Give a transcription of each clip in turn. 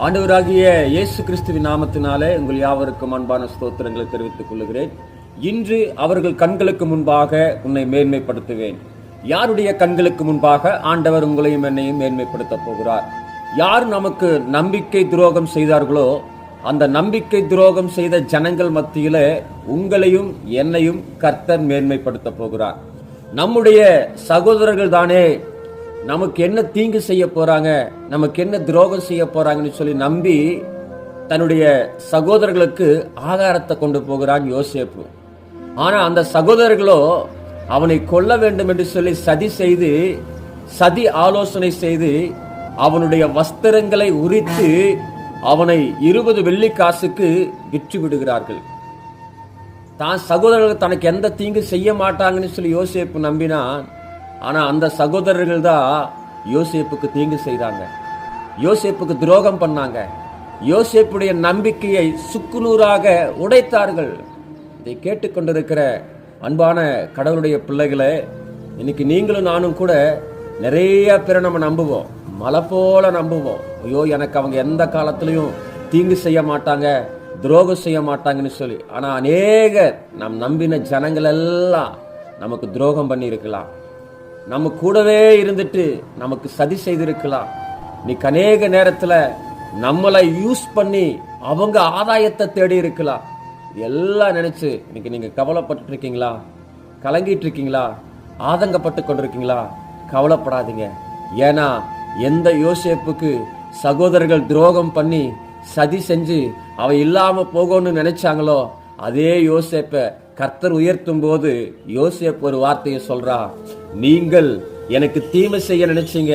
ஆண்டவராகிய இயேசு கிறிஸ்துவின் நாமத்தினாலே உங்கள் யாவருக்கும் அன்பான ஸ்தோத்திரங்களை தெரிவித்துக் கொள்கிறேன் இன்று அவர்கள் கண்களுக்கு முன்பாக உன்னை மேன்மைப்படுத்துவேன். யாருடைய கண்களுக்கு முன்பாக ஆண்டவர் உங்களையும் என்னையும் மேன்மைப்படுத்தப் போகிறார்? யார் நமக்கு நம்பிக்கை துரோகம் செய்தார்களோ அந்த நம்பிக்கை துரோகம் செய்த ஜனங்கள் மத்தியில உங்களையும் என்னையும் கர்த்தர் மேன்மைப்படுத்தப் போகிறார். நம்முடைய சகோதரர்கள் தானே நமக்கு என்ன தீங்கு செய்ய போறாங்க நமக்கு என்ன துரோகம் செய்ய போறாங்கன்னு சொல்லி நம்பி தன்னுடைய சகோதரர்களுக்கு ஆகாரத்தை கொண்டு போகிறான் யோசேப்பு. ஆனா அந்த சகோதரர்களோ அவனை கொல்ல வேண்டும் என்று சொல்லி சதி செய்து சதி ஆலோசனை செய்து அவனுடைய வஸ்திரங்களை உரித்து அவனை இருபது வெள்ளி காசுக்கு விற்று விடுகிறார்கள். தான் சகோதரர்கள் தனக்கு எந்த தீங்கு செய்ய மாட்டாங்கன்னு சொல்லி யோசேப்பு நம்பினான். ஆனால் அந்த சகோதரர்கள் தான் யோசேப்புக்கு தீங்கு செய்தாங்க யோசேப்புக்கு துரோகம் பண்ணாங்க. யோசேப்புடைய நம்பிக்கையை சுக்குநூறாக உடைத்தார்கள். இதை கேட்டுக்கொண்டிருக்கிற அன்பான கடவுளுடைய பிள்ளைகளை இன்னைக்கு நீங்களும் நானும் கூட நிறைய பேரை நம்ம நம்புவோம். மலை போல நம்புவோம். ஐயோ எனக்கு அவங்க எந்த காலத்திலையும் தீங்கு செய்ய மாட்டாங்க துரோகம் செய்ய மாட்டாங்கன்னு சொல்லி. ஆனால் அநேகர் நம் நம்பின ஜனங்கள் எல்லாம் நமக்கு துரோகம் பண்ணியிருக்கலாம். நம்ம கூடவே இருந்துட்டு நமக்கு சதி செய்திருக்கலாம். நீ அநேக நேரத்தில் நம்மளை யூஸ் பண்ணி அவங்க ஆதாயத்தை தேடி இருக்கலாம். எல்லாம் நினைச்சு இன்னைக்கு நீங்கள் கவலைப்பட்டு இருக்கீங்களா கலங்கிட்டு இருக்கீங்களா ஆதங்கப்பட்டு கொண்டிருக்கீங்களா? கவலைப்படாதீங்க. ஏன்னா எந்த யோசேப்புக்கு சகோதரர்கள் துரோகம் பண்ணி சதி செஞ்சு அவ இல்லாமல் போகணும்னு நினைச்சாங்களோ அதே யோசேப்ப கர்த்தர் உயர்த்தும் போது யோசியப் ஒரு வார்த்தையை சொல்றா நீங்கள் எனக்கு தீமை செய்ய நினைச்சீங்க.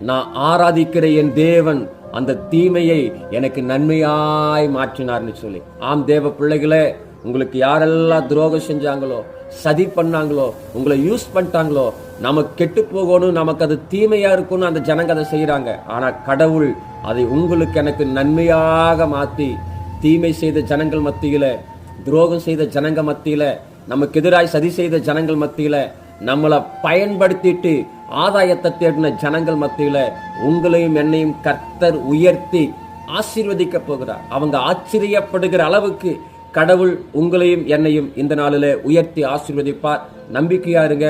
நான் ஆராதிக்கிற என் தேவன் அந்த தீமையை எனக்கு நன்மையாய் மாற்றினார்னு சொல்லி. ஆம் தேவ பிள்ளைகளே உங்களுக்கு யாரெல்லாம் துரோகம் செஞ்சாங்களோ சதி பண்ணாங்களோ உங்களை யூஸ் பண்ணிட்டாங்களோ நமக்கு கெட்டு போகணும் நமக்கு அது தீமையா இருக்கும்னு அந்த ஜனங்க அதை செய்யறாங்க ஆனா கடவுள் அதை உங்களுக்கு எனக்கு நன்மையாக மாத்தி தீமை செய்த ஜனங்கள் மத்தியில துரோகம் செய்த ஜனங்க மத்தியில நமக்கு எதிராய் சதி செய்த ஜனங்கள் மத்தியில நம்மளை பயன்படுத்திட்டு ஆதாயத்தை தேடின ஜனங்கள் மத்தியில உங்களையும் என்னையும் கர்த்தர் உயர்த்தி ஆசீர்வதிக்க போகிறார். அவங்க ஆச்சரியப்படுகிற அளவுக்கு கடவுள் உங்களையும் என்னையும் இந்த நாளில் உயர்த்தி ஆசீர்வதிப்பார். நம்பிக்கையா இருங்க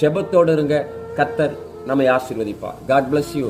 செபத்தோடு இருங்க கர்த்தர் நம்மை ஆசீர்வதிப்பார். God bless you